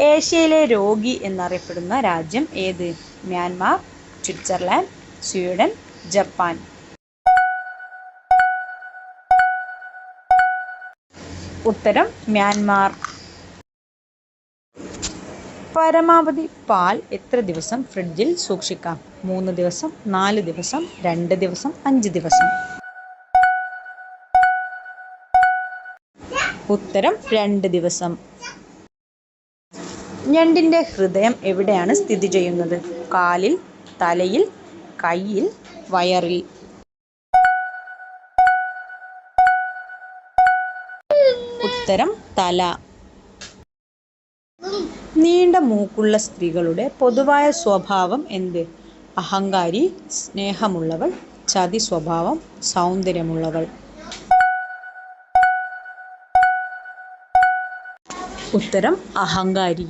ഏഷ്യയിലെ രോഗി എന്നറിയപ്പെടുന്ന രാജ്യം ഏത്? Myanmar Switzerland Sweden Japan. ഉത്തരം മ്യാൻമാർ. പരമാവധി പാൽ എത്ര ദിവസം ഫ്രിഡ്ജിൽ സൂക്ഷിക്കാം? മൂന്ന് ദിവസം നാല് ദിവസം രണ്ട് ദിവസം അഞ്ച് ദിവസം. ഉത്തരം രണ്ട് ദിവസം. ഞണ്ടിന്റെ ഹൃദയം എവിടെയാണ് സ്ഥിതി ചെയ്യുന്നത്? കാലിൽ തലയിൽ കയ്യിൽ വയറിൽ. ഉത്തരം തല. നീണ്ട മൂക്കുള്ള സ്ത്രീകളുടെ പൊതുവായ സ്വഭാവം എന്ത്? അഹങ്കാരി സ്നേഹമുള്ളവൾ ചതി സ്വഭാവം സൗന്ദര്യമുള്ളവൾ. ഉത്തരം അഹങ്കാരി.